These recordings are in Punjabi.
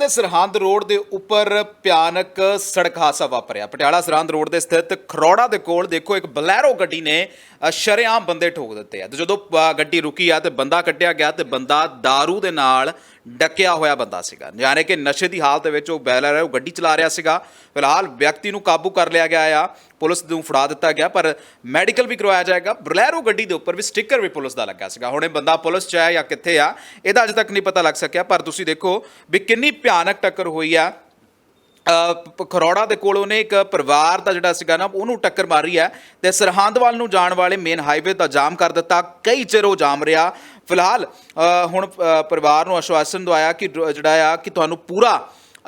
ਤੇ ਸਰਹੰਦ ਰੋਡ ਦੇ ਉੱਪਰ ਭਿਆਨਕ ਸੜਕ ਹਾਦਸਾ ਵਾਪਰਿਆ। ਪਟਿਆਲਾ ਸਰਹੰਦ ਰੋਡ ਦੇ ਸਥਿਤ ਖਰੋੜਾ ਦੇ ਕੋਲ ਦੇਖੋ ਇੱਕ ਬਲੈਰੋ ਗੱਡੀ ਨੇ ਅ, ਸ਼ਰੇਆਮ ਬੰਦੇ ਠੋਕ ਦਿੱਤੇ ਆ। ਤੇ ਜਦੋਂ ਅ, ਗੱਡੀ ਰੁਕੀ ਆ ਤੇ ਬੰਦਾ ਕੱਢਿਆ ਗਿਆ ਤੇ ਬੰਦਾ दारू ਦੇ ਨਾਲ ਡੱਕਿਆ ਹੋਇਆ ਬੰਦਾ ਸੀਗਾ। ਯਾਨੀ ਕਿ ਨਸ਼ੇ ਦੀ ਹਾਲਤ ਵਿੱਚ ਉਹ ਬੈਲਰ ਉਹ ਗੱਡੀ ਚਲਾ ਰਿਹਾ ਸੀਗਾ। ਫਿਲਹਾਲ ਵਿਅਕਤੀ ਨੂੰ ਕਾਬੂ ਕਰ ਲਿਆ ਗਿਆ ਆ, ਪੁਲਿਸ ਨੂੰ ਫੜਾ ਦਿੱਤਾ ਗਿਆ, ਪਰ ਮੈਡੀਕਲ ਵੀ ਕਰਵਾਇਆ ਜਾਏਗਾ। ਬਰਲੈਰੋ ਗੱਡੀ ਦੇ ਉੱਪਰ ਵੀ ਸਟicker ਵੀ ਪੁਲਿਸ ਦਾ ਲੱਗਾ ਸੀਗਾ। ਹੁਣ ਇਹ ਬੰਦਾ ਪੁਲਿਸ 'ਚ ਹੈ ਜਾਂ ਕਿੱਥੇ ਆ, ਇਹਦਾ ਅਜੇ ਤੱਕ ਨਹੀਂ ਪਤਾ ਲੱਗ ਸਕਿਆ, ਪਰ ਤੁਸੀਂ ਦੇਖੋ ਵੀ ਕਿੰਨੀ ਭਿਆਨਕ ਟੱਕਰ ਹੋਈ ਆ। ਖਰੋੜਾ ਦੇ ਕੋਲ ਉਹਨੇ ਇੱਕ ਪਰਿਵਾਰ ਦਾ ਜਿਹੜਾ ਸੀਗਾ ਨਾ, ਉਹਨੂੰ ਟੱਕਰ ਮਾਰੀ ਹੈ ਤੇ ਸਰਹੰਦਵਾਲ ਨੂੰ ਜਾਣ ਵਾਲੇ ਮੇਨ ਹਾਈਵੇ ਦਾ ਜਾਮ ਕਰ ਦਿੱਤਾ। ਕਈ ਚਿਰ ਉਹ ਜਾਮ ਰਿਹਾ। ਫਿਲਹਾਲ ਹੁਣ ਪਰਿਵਾਰ ਨੂੰ ਆਸ਼ਵਾਸਨ ਦਵਾਇਆ ਕਿ ਜਿਹੜਾ ਆ ਕਿ ਤੁਹਾਨੂੰ ਪੂਰਾ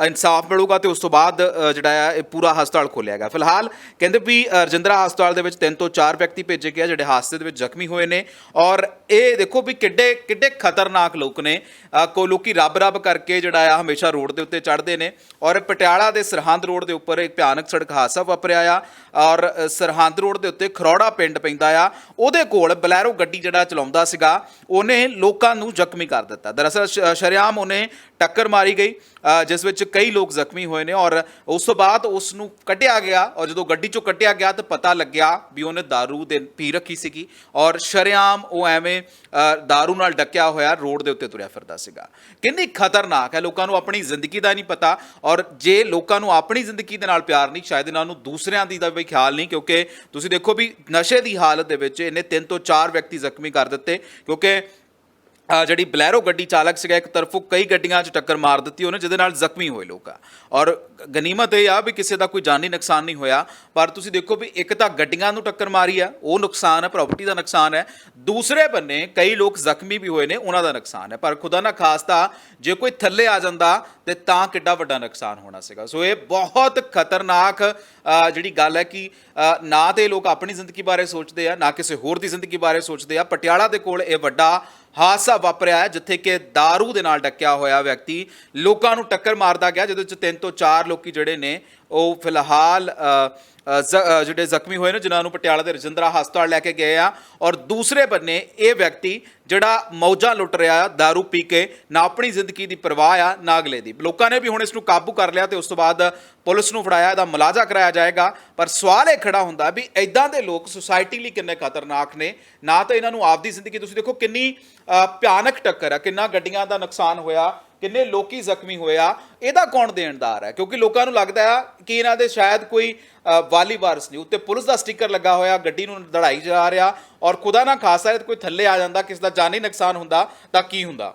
ਇਨਸਾਫ ਮਿਲੂਗਾ ਤੇ ਉਸ ਤੋਂ ਬਾਅਦ ਜਿਹੜਾ ਆ ਇਹ ਪੂਰਾ ਹਸਪਤਾਲ ਖੋਲਿਆ ਗਿਆ। ਫਿਲਹਾਲ ਕਹਿੰਦੇ ਵੀ ਰਜਿੰਦਰਾ ਹਸਪਤਾਲ ਦੇ ਵਿੱਚ ਤਿੰਨ ਤੋਂ ਚਾਰ ਵਿਅਕਤੀ ਭੇਜੇ ਗਏ ਆ ਜਿਹੜੇ ਹਾਦਸੇ ਦੇ ਵਿੱਚ ਜ਼ਖਮੀ ਹੋਏ ਨੇ। ਔਰ ਇਹ ਦੇਖੋ ਵੀ ਕਿੱਡੇ ਕਿੱਡੇ ਖਤਰਨਾਕ ਲੋਕ ਨੇ। ਅ, ਕੋ ਲੋਕੀ ਰੱਬ ਰੱਬ ਕਰਕੇ ਜਿਹੜਾ ਆ ਹਮੇਸ਼ਾ ਰੋਡ ਦੇ ਉੱਤੇ ਚੜ੍ਹਦੇ ਨੇ। ਔਰ ਪਟਿਆਲਾ ਦੇ ਸਰਹੰਦ ਰੋਡ ਦੇ ਉੱਪਰ ਇੱਕ ਭਿਆਨਕ ਸੜਕ ਹਾਦਸਾ ਵਾਪਰਿਆ ਆ। ਔਰ ਸਰਹੰਦ ਰੋਡ ਦੇ ਉੱਤੇ ਖਰੋੜਾ ਪਿੰਡ ਪੈਂਦਾ ਆ। ਉਹਦੇ ਕੋਲ ਬਲੈਰੋ ਗੱਡੀ ਜਿਹੜਾ ਚਲਾਉਂਦਾ ਸੀਗਾ ਉਹਨੇ ਲੋਕਾਂ ਨੂੰ ਜ਼ਖਮੀ ਕਰ ਦਿੱਤਾ। ਦਰਅਸਲ ਸ਼- ਸ਼ਰੇਆਮ ਉਹਨੇ ਟੱਕਰ ਮਾਰੀ ਗਈ ਜਿਸ ਵਿੱਚ ਕਈ ਲੋਕ ਜ਼ਖਮੀ ਹੋਏ ਨੇ ਔਰ ਉਸ ਤੋਂ ਬਾਅਦ ਉਸ ਨੂੰ ਕੱਢਿਆ ਗਿਆ ਔਰ ਜਦੋਂ ਗੱਡੀ ਚੋਂ ਕੱਢਿਆ ਗਿਆ ਤਾਂ ਪਤਾ ਲੱਗਿਆ ਵੀ ਉਹਨੇ दारू ਦੇ ਪੀ ਰੱਖੀ ਸੀਗੀ ਔਰ ਸ਼ਰੇਆਮ ਉਹ ਐਵੇਂ ਅ, दारू ਨਾਲ ਡੱਕਿਆ ਹੋਇਆ ਰੋਡ ਦੇ ਉੱਤੇ ਤੁਰਿਆ ਫਿਰਦਾ ਸੀਗਾ ਕਿੰਨੀ ਖਤਰਨਾਕ ਹੈ ਲੋਕਾਂ ਨੂੰ ਆਪਣੀ ਜ਼ਿੰਦਗੀ ਦਾ ਨਹੀਂ ਪਤਾ ਔਰ ਜੇ ਲੋਕਾਂ ਨੂੰ ਆਪਣੀ ਜ਼ਿੰਦਗੀ ਦੇ ਨਾਲ ਪਿਆਰ ਨਹੀਂ ਸ਼ਾਇਦ ਇਹਨਾਂ ਨੂੰ ਦੂਸਰਿਆਂ ਦੀ ਦਾ ਵੀ ਖਿਆਲ ਨਹੀਂ ਕਿਉਂਕਿ ਤੁਸੀਂ ਦੇਖੋ ਵੀ ਨਸ਼ੇ ਦੀ ਹਾਲਤ ਦੇ ਵਿੱਚ ਇਹਨੇ ਤਿੰਨ ਤੋਂ ਚਾਰ ਵਿਅਕਤੀ ਜ਼ਖਮੀ ਕਰ ਦਿੱਤੇ ਕਿਉਂਕਿ ਅ, ਜਿਹੜੀ ਬਲੈਰੋ ਗੱਡੀ ਚਾਲਕ ਸੀਗਾ, ਇੱਕ ਤਰਫੋਂ ਕਈ ਗੱਡੀਆਂ 'ਚ ਟੱਕਰ ਮਾਰ ਦਿੱਤੀ, ਉਹਨੇ ਜਿਹਦੇ ਨਾਲ ਜ਼ਖਮੀ ਹੋਏ ਲੋਕ ਆ। ਔਰ ਗਨੀਮਤ ਇਹ ਆ ਵੀ ਕਿਸੇ ਦਾ ਕੋਈ ਜਾਨੀ ਨੁਕਸਾਨ ਨਹੀਂ ਹੋਇਆ, ਪਰ ਤੁਸੀਂ ਦੇਖੋ ਵੀ ਇੱਕ ਤਾਂ ਗੱਡੀਆਂ ਨੂੰ ਟੱਕਰ ਮਾਰੀ ਆ, ਉਹ ਨੁਕਸਾਨ ਹੈ ਪ੍ਰਾਪਰਟੀ ਦਾ ਨੁਕਸਾਨ ਹੈ। ਦੂਸਰੇ ਬੰਨੇ ਕਈ ਲੋਕ ਜ਼ਖਮੀ ਵੀ ਹੋਏ ਨੇ, ਉਹਨਾਂ ਦਾ ਨੁਕਸਾਨ ਹੈ। ਪਰ ਖੁਦਾ ਨਾ ਖਾਸਤਾ, ਜੇ ਕੋਈ ਥੱਲੇ ਆ ਜਾਂਦਾ, ਤੇ ਤਾਂ ਕਿੱਡਾ ਵੱਡਾ ਨੁਕਸਾਨ ਹੋਣਾ ਸੀਗਾ। ਸੋ ਇਹ ਬਹੁਤ ਖਤਰਨਾਕ ਜਿਹੜੀ ਗੱਲ ਹੈ ਕਿ ਨਾ ਤੇ ਇਹ ਲੋਕ ਆਪਣੀ ਜ਼ਿੰਦਗੀ ਬਾਰੇ ਸੋਚਦੇ ਆ, ਨਾ ਕਿਸੇ ਹੋਰ ਦੀ ਜ਼ਿੰਦਗੀ ਬਾਰੇ ਸੋਚਦੇ ਆ। ਪਟਿਆਲਾ ਦੇ ਕੋਲ ਇਹ ਵੱਡਾ ਹਾਦਸਾ ਵਾਪਰਿਆ ਹੈ, ਜਿੱਥੇ ਕਿ दारू ਦੇ ਨਾਲ ਡੱਕਿਆ ਹੋਇਆ ਵਿਅਕਤੀ ਲੋਕਾਂ ਨੂੰ ਟੱਕਰ ਮਾਰਦਾ ਗਿਆ, ਜਿਹਦੇ ਵਿੱਚ ਤਿੰਨ ਤੋਂ ਚਾਰ ਲੋਕੀ ਜਿਹੜੇ ਨੇ ਉਹ ਫਿਲਹਾਲ ਜ਼- ਜਿਹੜੇ ਜ਼ਖਮੀ ਹੋਏ ਨੇ, ਜਿਨ੍ਹਾਂ ਨੂੰ ਪਟਿਆਲਾ ਦੇ ਰਜਿੰਦਰਾ ਹਸਪਤਾਲ ਲੈ ਕੇ ਗਏ ਆ, ਔਰ ਦੂਸਰੇ ਬੰਨੇ ਇਹ ਵਿਅਕਤੀ ਜਿਹੜਾ ਮੌਜਾਂ ਲੁੱਟ ਰਿਹਾ ਆ, दारू ਪੀ ਕੇ, ਨਾ ਆਪਣੀ ਜ਼ਿੰਦਗੀ ਦੀ ਪਰਵਾਹ ਆ, ਨਾ ਅਗਲੇ ਦੀ। ਲੋਕਾਂ ਨੇ ਵੀ ਹੁਣ ਇਸ ਨੂੰ ਕਾਬੂ ਕਰ ਲਿਆ ਤੇ ਉਸ ਤੋਂ ਬਾਅਦ ਪੁਲਿਸ ਨੂੰ ਫੜਾਇਆ, ਇਹਦਾ ਮੁਲਾਜ਼ਾ ਕਰਾਇਆ ਜਾਏਗਾ। ਪਰ ਸਵਾਲ ਇਹ ਖੜਾ ਹੁੰਦਾ ਵੀ ਐਦਾਂ ਦੇ ਲੋਕ ਸੁਸਾਇਟੀ ਲਈ ਕਿੰਨੇ ਖਤਰਨਾਕ ਨੇ? ਨਾ ਤਾਂ ਇਹਨਾਂ ਨੂੰ ਆਪਦੀ ਜ਼ਿੰਦਗੀ, ਤੁਸੀਂ ਦੇਖੋ ਕਿੰਨੀ ਭਿਆਨਕ ਟੱਕਰ ਆ, ਕਿੰਨਾ ਗੱਡੀਆਂ ਦਾ ਨੁਕਸਾਨ ਹੋਇਆ ਕਿੰਨੇ ਲੋਕੀ ਜ਼ਖਮੀ ਹੋਏ ਆ, ਇਹਦਾ ਕੌਣ ਦੇਣਦਾਰ ਹੈ? ਕਿਉਂਕਿ ਲੋਕਾਂ ਨੂੰ ਲੱਗਦਾ ਆ ਕਿ ਇਹਨਾਂ ਦੇ ਸ਼ਾਇਦ ਕੋਈ ਵਾਲੀ ਵਾਰਸ ਨਹੀਂ। ਉੱਤੇ ਪੁਲਿਸ ਦਾ ਸਟicker ਲੱਗਾ ਹੋਇਆ, ਗੱਡੀ ਨੂੰ ਦੜਾਈ ਜਾ ਰਿਹਾ ਔਰ ਖੁਦਾ ਨਾ ਖਾਸਾ ਕੋਈ ਥੱਲੇ ਆ ਜਾਂਦਾ, ਕਿਸ ਦਾ ਜਾਨੀ ਨੁਕਸਾਨ ਹੁੰਦਾ ਤਾਂ ਕੀ ਹੁੰਦਾ?